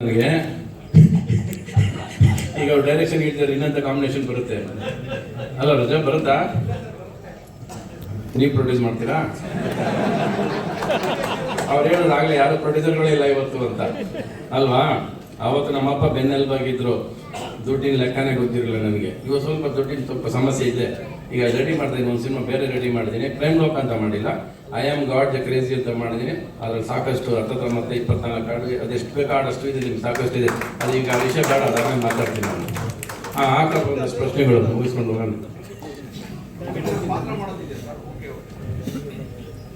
ನನಗೆ ಈಗ ಅವ್ರು ಡೈರೆಕ್ಷನ್ ಇಡ್ತಾರೆ ಇನ್ನಂತ ಕಾಂಬಿನೇಷನ್ ಬರುತ್ತೆ. ಅಲ್ಲ ರಜಾ ಬರುತ್ತಾ? ನೀವು ಪ್ರೊಡ್ಯೂಸ್ ಮಾಡ್ತೀರಾ? ಅವ್ರು ಹೇಳೋದು ಆಗಲಿ, ಯಾರು ಪ್ರೊಡ್ಯೂಸರ್ಗಳೇ ಇಲ್ಲ ಇವತ್ತು ಅಂತ. ಅಲ್ವಾ? ಅವತ್ತು ನಮ್ಮಪ್ಪ ಬೆನ್ನೆಲ್ಬಾಗಿದ್ರು. ದುಡ್ಡಿನ ಲೆಕ್ಕನೇ ಗೊತ್ತಿರಲಿಲ್ಲ ನನಗೆ. ಇವಾಗ ಸ್ವಲ್ಪ ದುಡ್ಡಿನ ಸ್ವಲ್ಪ ಸಮಸ್ಯೆ ಇದೆ. ಈಗ ರೆಡಿ ಮಾಡ್ತೀನಿ ಒಂದು ಸಿನಿಮಾ ಬೇರೆ ರೆಡಿ ಮಾಡಿದ್ದೀನಿ. ಪ್ರೇಮ್ ಲೋಕ ಅಂತ ಮಾಡಿಲ್ಲ. I am god the crazy ಅಂತ ಮಾಡಿದ್ದೀನಿ. ಅದ್ರಲ್ಲಿ ಸಾಕಷ್ಟು ಹತ್ತತ್ರ ಮತ್ತೆ ಇಪ್ಪತ್ನಾಲ್ಕು ಕಾರ್ಡ್ ಅದೆಷ್ಟು ಬೇಕು ಅಷ್ಟು ಇದೆ, ನಿಮ್ಗೆ ಸಾಕಷ್ಟು ಇದೆ. ಅದು ಈಗ ವಿಷಯ ಬೇಡ, ಅದಾದ್ಮೇಲೆ ಮಾತಾಡ್ತೀನಿ ನಾನು. ಆ ಹಾಕಪ್ಪ ಒಂದಷ್ಟು ಪ್ರಶ್ನೆಗಳು ಮುಗಿಸ್ಕೊಂಡು ಹೋಗೋಣ.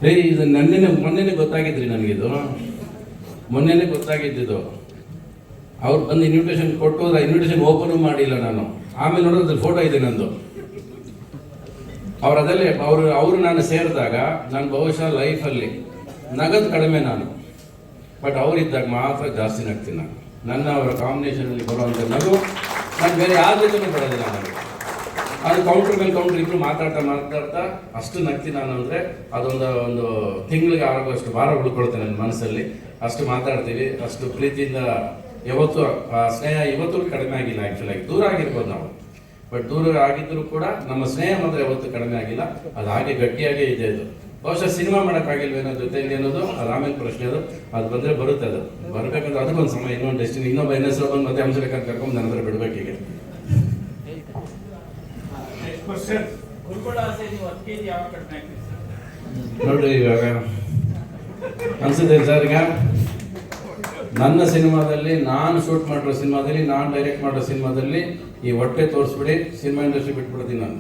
ರೇ ಇದು ನನ್ನೆನೆ, ಮೊನ್ನೆನೆ ಗೊತ್ತಾಗಿದ್ರಿ ನನಗಿದು ಮೊನ್ನೆನೆ ಗೊತ್ತಾಗಿದ್ದಿದ್ದು ಅವ್ರು ಬಂದು ಇನ್ವಿಟೇಷನ್ ಕೊಟ್ಟು ಇನ್ವಿಟೇಷನ್ ಓಪನ್ ಮಾಡಿಲ್ಲ ನಾನು. ಆಮೇಲೆ ನೋಡಿದ್ರೆ ಫೋಟೋ ಇದೆ ನಂದು. ಅವ್ರು ಅದಲ್ಲೇ, ಅವರು ಅವರು ನಾನು ಸೇರಿದಾಗ ನಾನು ಬಹುಶಃ ಲೈಫಲ್ಲಿ ನಗದು ಕಡಿಮೆ ನಾನು. ಬಟ್ ಅವರಿದ್ದಾಗ ಮಾತ್ರ ಜಾಸ್ತಿ ನಗ್ತೀನಿ ನಾನು. ನನ್ನ ಅವರ ಕಾಂಬಿನೇಷನಲ್ಲಿ ಬರುವಂಥ ನಗು, ನಾನು ಬೇರೆ ಜೊತೆನೂ ಬರೋದಿಲ್ಲ ನನಗೆ. ಅದು ಕೌಂಟ್ರ್ ಮೇಲೆ ಕೌಂಟ್ರ್ ಇಬ್ರು ಮಾತಾಡ್ತಾ ಮಾತಾಡ್ತಾ ಅಷ್ಟು ನಗ್ತಿ ನಾನು ಅಂದರೆ ಅದೊಂದು ಒಂದು ತಿಂಗಳಿಗೆ ಆಗುವಷ್ಟು ಭಾರ ಉಳ್ಕೊಳ್ತೇನೆ ನನ್ನ ಮನಸ್ಸಲ್ಲಿ. ಅಷ್ಟು ಮಾತಾಡ್ತೀವಿ, ಅಷ್ಟು ಪ್ರೀತಿಯಿಂದ ಯಾವತ್ತು ಸ್ನೇಹ ಇವತ್ತು ಕಡಿಮೆ ಆಗಿಲ್ಲ ಆ್ಯಕ್ಚುಲಾಗಿ ದೂರ ಆಗಿರ್ಬೋದು ನಾವು. ಬಟ್ ದೂರ ಆಗಿದ್ದರೂ ಕೂಡ ನಮ್ಮ ಸ್ನೇಹ ಮಾತ್ರ ಯಾವತ್ತೂ ಕಡಿಮೆ ಆಗಿಲ್ಲ. ಅದು ಹಾಗೆ ಗಟ್ಟಿಯಾಗೇ ಇದೆ ಅದು. ಬಹುಶಃ ಸಿನಿಮಾ ಮಾಡೋಕ್ಕಾಗಿಲ್ವೇನೋ ಜೊತೆಯಲ್ಲಿ ಅನ್ನೋದು ಅದು ಪ್ರಶ್ನೆ ಅದು. ಅದು ಬಂದರೆ ಬರುತ್ತೆ ಅದು. ಬರಬೇಕಂದ್ರೆ ಅದಕ್ಕೊಂದು ಸಮಯ, ಇನ್ನೊಂದು ಡೆಸ್ಟಿನಿ ಇನ್ನೊಬ್ಬ ಎನ್ ಎಸ್ ಮತ್ತೆ ಅಂಶಕ್ಕೆ ಕರ್ಕೊಂಡು ನನ್ನ ಹತ್ರ ಬಿಡ್ಬೇಕೀಗ ನೋಡ್ರಿ ಇವಾಗ ಅನ್ಸುತ್ತೆ ಸರ್ ಈಗ. ನನ್ನ ಸಿನಿಮಾದಲ್ಲಿ ನಾನು ಶೂಟ್ ಮಾಡಿರೋ ಸಿನಿಮಾದಲ್ಲಿ ನಾನು ಡೈರೆಕ್ಟ್ ಮಾಡಿರೋ ಸಿನಿಮಾದಲ್ಲಿ ಈ ಹೊಟ್ಟೆ ತೋರಿಸ್ಬಿಡಿ ಸಿನಿಮಾ ಇಂಡಸ್ಟ್ರಿ ಬಿಟ್ಬಿಡ್ತೀನಿ ನಾನು.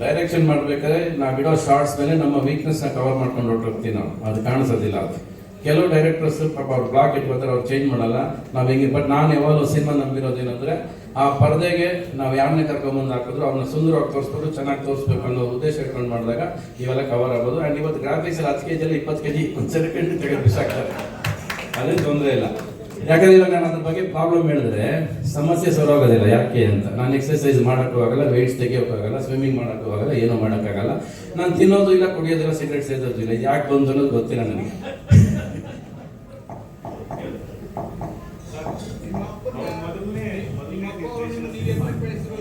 ಡೈರೆಕ್ಷನ್ ಮಾಡ್ಬೇಕಾದ್ರೆ ನಾವು ಬಿಡೋ ಶಾರ್ಟ್ಸ್ ಮೇಲೆ ನಮ್ಮ ವೀಕ್ನೆಸ್ನ ನ ಕವರ್ ಮಾಡ್ಕೊಂಡು ಹೊರಟೋಗ್ತೀವಿ ನಾವು. ಅದು ಕಾಣಿಸೋದಿಲ್ಲ ಅದು. ಕೆಲವು ಡೈರೆಕ್ಟರ್ಸ್ ಪಾಪ ಅವ್ರು ಬ್ಲಾಕ್ ಇಟ್ಕೋತಾರೆ ಅವ್ರು ಚೇಂಜ್ ಮಾಡಲ್ಲ. ನಾವು ಹೆಂಗೆ ಬಟ್ ನಾನು ಯಾವಾಗಲೂ ಸಿನಿಮಾ ನಂಬಿರೋದೇನಂದ್ರೆ ಆ ಪರದೆಗೆ ನಾವು ಯಾರನ್ನೇ ಕರ್ಕೊಂಬಂದು ಹಾಕಿದ್ರು ಅವ್ರನ್ನ ಸುಂದರವಾಗಿ ತೋರಿಸ್ಬಿಟ್ಟು ಚೆನ್ನಾಗಿ ತೋರಿಸ್ಬೇಕು ಅನ್ನೋ ಉದ್ದೇಶ ಇಟ್ಕೊಂಡು ಮಾಡಿದಾಗ ಇವೆಲ್ಲ ಕವರ್ ಆಗೋದು ಆ್ಯಂಡ್ ಇವತ್ತು ಗ್ರಾಫಿಕ್ಸ್ ಹತ್ತು ಕೆ ಜಿಯಲ್ಲಿ ಇಪ್ಪತ್ತು ಕೆ ಜಿ ಒಂದು ಸೆಕೆಂಡ್ ತೆಗೆದು ಬಿಸಾಕ್ತಾರೆ. ಅದೇ ತೊಂದರೆ ಇಲ್ಲ. ಯಾಕಂದ್ರೆ ಇವಾಗ ನಾನು ಅದ್ರ ಬಗ್ಗೆ ಪ್ರಾಬ್ಲಮ್ ಹೇಳಿದ್ರೆ ಸಮಸ್ಯೆ ಸರೋಗೋದಿಲ್ಲ ಯಾಕೆ ಅಂತ. ನಾನು ಎಕ್ಸರ್ಸೈಸ್ ಮಾಡೋಕ್ಕೂ ಆಗಲ್ಲ ವೆಯ್ಟ್ಸ್ ತೆಗಿಯೋಕ್ಕಾಗಲ್ಲ ಸ್ವಿಮ್ಮಿಂಗ್ ಮಾಡೋಕ್ಕೂ ಆಗಲ್ಲ, ಏನೂ ಮಾಡೋಕ್ಕಾಗಲ್ಲ ನಾನು ತಿನ್ನೋದು ಇಲ್ಲ ಕುಡಿಯೋದಿಲ್ಲ ಸಿಗರೆಟ್ ಸೇದೋದು ಇಲ್ಲ. ಯಾಕೆ ಬಂತು ಅನ್ನೋದು ಗೊತ್ತಿಲ್ಲ ನನಗೆ. Madonna, Madonna, Madonna,